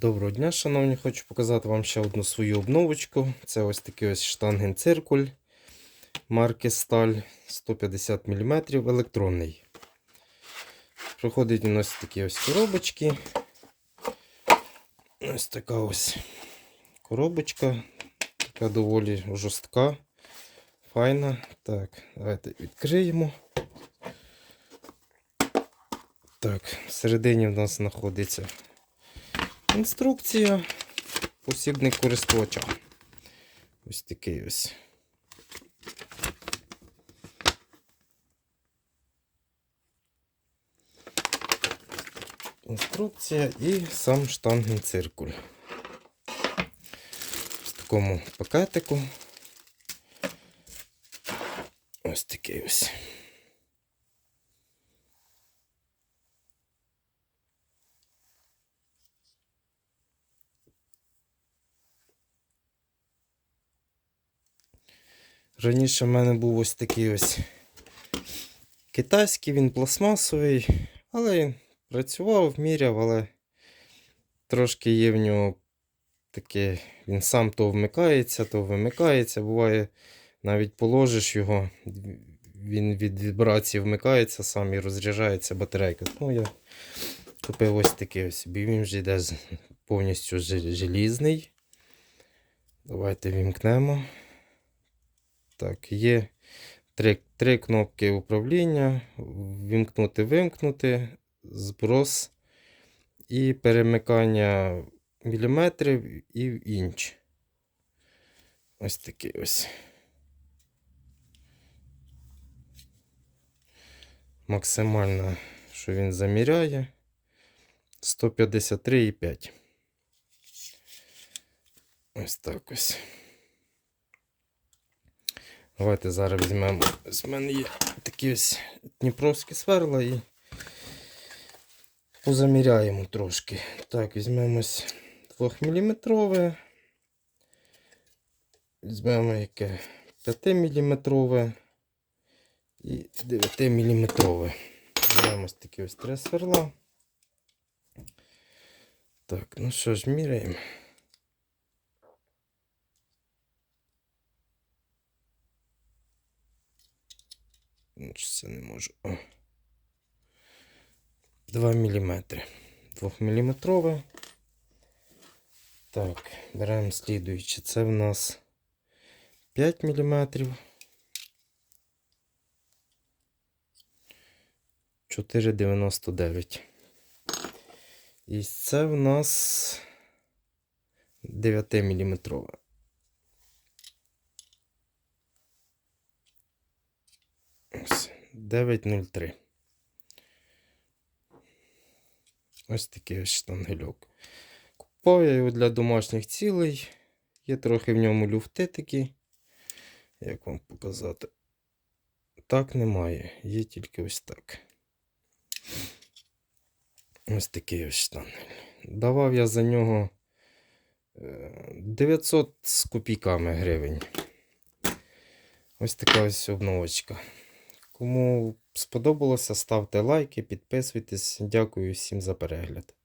Доброго дня, шановні, хочу показати вам ще одну свою обновочку. Це ось такий ось штангенциркуль марки Сталь 150 мм електронний. Проходить він ось такі ось коробочки. Ось така ось коробочка. Така доволі жорстка, файна. Так, давайте відкриємо. Так, всередині в нас знаходиться інструкція посібник користувача. Ось такий ось. Інструкція і сам штангенциркуль. В такому пакетику. Ось такий ось. Раніше в мене був ось такий ось китайський, він пластмасовий, але він працював, міряв, але трошки є в нього таке, він сам то вмикається, то вимикається. Буває, навіть положиш його, він від вібрації вмикається, сам і розряджається батарейка. Ну, я купив ось такий ось, бо він вже йде повністю желізний. Давайте вімкнемо. Так, є три, три кнопки управління: вімкнути, вимкнути, зброс і перемикання міліметрів і в інч. Ось такий ось. Максимально, що він заміряє 153,5. Ось так ось. Давайте зараз візьмемо. В мене є такі ось дніпровські сверла і позаміряємо трошки. Так, візьмемо ось 2 мм. Візьмемо яке 5 мм і 9 мм. Візьмемо ось такі ось три сверла. Так, ну що ж, міряємо. Я не можу. О. 2 мм. 2 мм. Так, беремо слідуюче. Це в нас 5 мм. 4,99. І це в нас 9 мм. Ось 9,03. Ось такий ось штангельок. Купував я його для домашніх цілей. Є трохи в ньому люфти такі. Як вам показати? Так немає. Є тільки ось так. Ось такий ось штангель. Давав я за нього е, 900 з копійками гривень. Ось така ось обновочка. Кому сподобалося, ставте лайки, підписуйтесь. Дякую всім за перегляд.